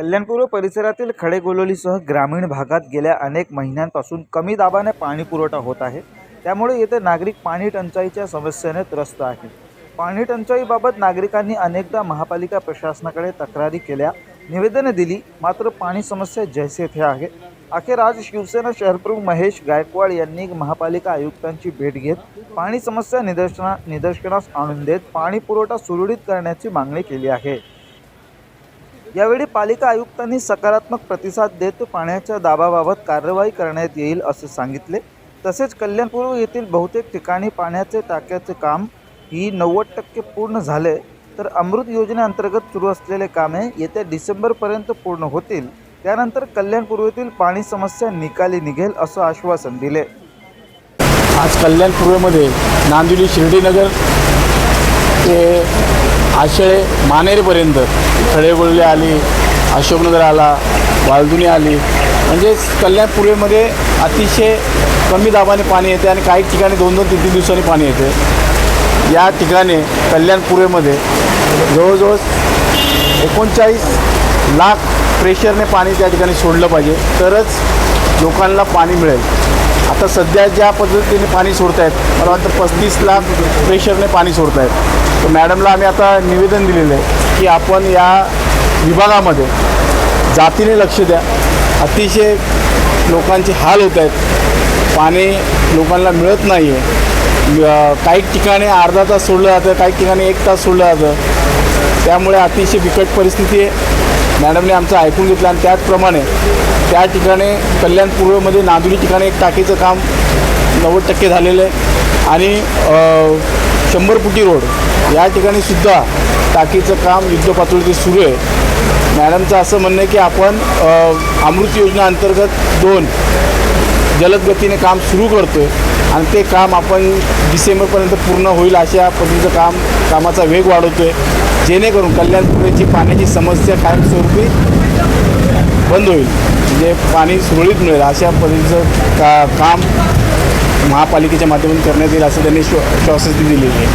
कल्याणपूर्व परिसरातील खडेगोलोलीसह ग्रामीण भागात गेल्या अनेक महिन्यांपासून कमी दाबाने पाणी पुरवठा होत आहे. त्यामुळे येथे नागरिक पाणी टंचाईच्या समस्येने त्रस्त आहे. पाणी टंचाईबाबत नागरिकांनी अनेकदा महापालिका प्रशासनाकडे तक्रारी केल्या. निवेदने दिली मात्र पाणी समस्या जैसे थे आहे. अखेर आज शिवसेना शहरप्रमुख महेश गायकवाड यांनी महापालिका आयुक्तांची भेट घेत पाणी समस्या निदर्शना निदर्शनास आणून देत पाणी पुरवठा सुरळीत करण्याची मागणी केली आहे. यावेळी पालिका आयुक्तांनी सकारात्मक प्रतिसाद देत पाण्याच्या दाबाबाबत कारवाई करण्यात येईल असे सांगितले. तसेच कल्याणपूर्व येथील बहुतेक ठिकाणी पाण्याचे टाक्याचे काम ही नव्वद टक्के पूर्ण झाले तर अमृत योजनेअंतर्गत सुरू असलेले कामे येत्या डिसेंबरपर्यंत पूर्ण होतील. त्यानंतर कल्याणपूर्वेतील पाणी समस्या निकाली निघेल असं आश्वासन दिले. आज कल्याणपूर्वेमध्ये नांदिवली शिर्डीनगर ते आशेळे मानेरपर्यंत खडेबोळले आली अशोकनगर आला वालदुनी आली. म्हणजेच कल्याण पूर्वेमध्ये अतिशय कमी दाबाने पाणी येते आणि काही ठिकाणी दोन दोन तीन तीन दिवसांनी पाणी येते. या ठिकाणी कल्याण पूर्वेमध्ये जवळजवळ एकोणचाळीस लाख प्रेशरने पाणी त्या ठिकाणी सोडलं पाहिजे. तरच लोकांना पाणी मिळेल. आता सध्या ज्या पद्धतीने पाणी सोडत आहेत मला वाटतं पस्तीस लाख प्रेशरने पाणी सोडत आहेत तर मॅडमला आम्ही आता निवेदन दिलेलं आहे की आपण या विभागामध्ये जातीने लक्ष द्या. अतिशय लोकांचे हाल होत आहेत पाणी लोकांना मिळत नाही आहे काही ठिकाणी अर्धा तास सोडलं जातं काही ठिकाणी एक तास सोडलं जातं. त्यामुळे अतिशय बिकट परिस्थिती आहे. मॅडमने आमचं ऐकून घेतलं आणि त्याचप्रमाणे त्या ठिकाणी कल्याण पूर्वमध्ये नांदुरी ठिकाणी एक टाकीचं काम नव्वद टक्के झालेलं आहे. आणि शंभर फुटी रोड या ठिकाणी सुद्धा टाकीचं काम युद्धपातळीचे सुरू आहे. मॅडमचं असं म्हणणं आहे की आपण अमृत योजना अंतर्गत दोन जलद गतीने काम सुरू करतो आहे आणि ते काम आपण डिसेंबरपर्यंत पूर्ण होईल अशा पद्धतीचं काम कामाचा वेग वाढवतो आहे जेणेकरून कल्याणपुरेची पाण्याची समस्या कायमस्वरूपी बंद होईल. म्हणजे पाणी सुरळीत मिळेल अशा पद्धतीचं का काम महापालिकेच्या माध्यमातून करण्यात येईल असं त्यांनी श्व दिलेली आहे.